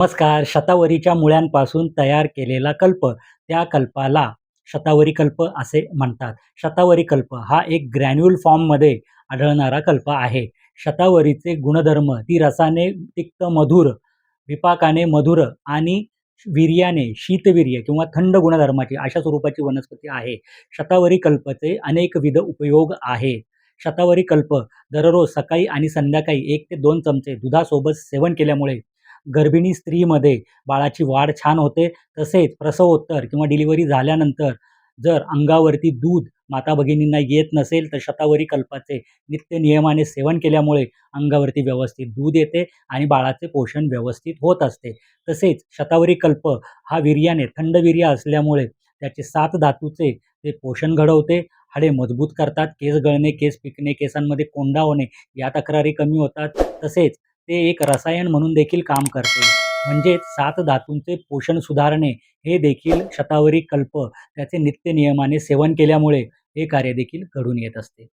नमस्कार. शतावरीच्या मुळ्यांपासून तयार केलेला कल्प त्या कल्पाला शतावरी कल्प असे म्हणतात. शतावरी कल्प हा एक ग्रॅन्युल फॉर्ममध्ये आढळणारा कल्प आहे. शतावरीचे गुणधर्म ती रसाने तिक्त मधुर विपाकाने मधुर आणि वीर्याने शीतवीर्य किंवा थंड गुणधर्माची अशा स्वरूपाची वनस्पती आहे. शतावरी कल्पचे अनेकविध उपयोग आहेत. शतावरी कल्प दररोज सकाळी आणि संध्याकाळी एक ते दोन चमचे दुधासोबत सेवन केल्यामुळे गर्भिणी स्त्रीमध्ये बाळाची वाढ छान होते. तसेच प्रसवोत्तर किंवा डिलिव्हरी झाल्यानंतर जर अंगावरती दूध माता भगिनींना येत नसेल तर शतावरी कल्पाचे नित्य नियमाने सेवन केल्यामुळे अंगावरती व्यवस्थित दूध येते आणि बाळाचे पोषण व्यवस्थित होत असते. तसेच शतावरी कल्प हा वीर्याने थंड वीर्य असल्यामुळे त्याचे सात धातूचे ते पोषण घडवते. हाडे मजबूत करतात. केस गळणे केस पिकणे केसांमध्ये कोंडा होणे या तक्रारी कमी होतात. तसेच ते एक रसायन म्हणून देखील काम करते. म्हणजेच सात धातूंचे पोषण सुधारणे हे देखील शतावरी कल्प त्याचे नित्य नियमाने सेवन केल्यामुळे हे कार्य देखील घडून येत असते.